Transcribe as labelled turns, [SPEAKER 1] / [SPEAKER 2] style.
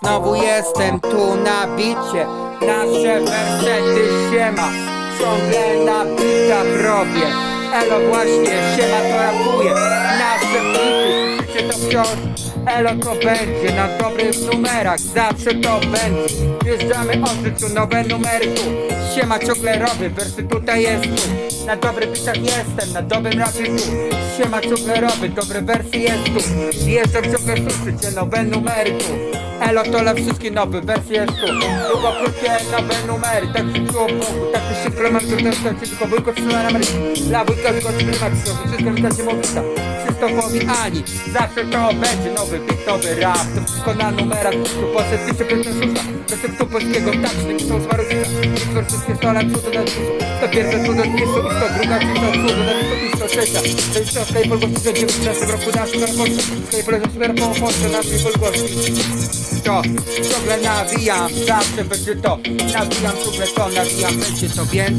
[SPEAKER 1] Znowu jestem tu na bicie. Nasze wersety siema. Ciągle na bitach robię. Elo właśnie, siema to rapuje Nasze bity, słyszycie to wciąż Elo to będzie na dobrych numerach Zawsze to będzie. Wjeżdżamy o życiu, nowe numery tu. Siema ciągle wersy tutaj jest tu. Na dobrych bitach jestem, na dobrym rapie tu. Siema ciągle dobre wersy jest tu. Wjeżdżam ciągle słyszycie nowe numery tu. Elo to dla wszystkich nowy wers jest tu. Długo krótkie nowe numery Tak się czuło Bogu, tak się implementują Też to ci tylko wujko trzyma na Ameryki Dla wujka tylko trzyma Wszystko widać się mówista Krzysztofowi Ani Zawsze to będzie nowy nowy rap. To wszystko na numerach Tu poszedł 1506 Receptu polskiego taczny Są z Marudzica Wiktor wszystkie stola cudo na cudu To pierwsze cudo pisu I to druga cudo cudo na cudu I to trzecia To jest to Skype Polgości Do 19 roku nasz Polgości Skype Polgości Super po Polsce Nasz Polgości to ciągle nawijam, zawsze będzie to. Nawijam ciągle to, nawijam będzie to, więc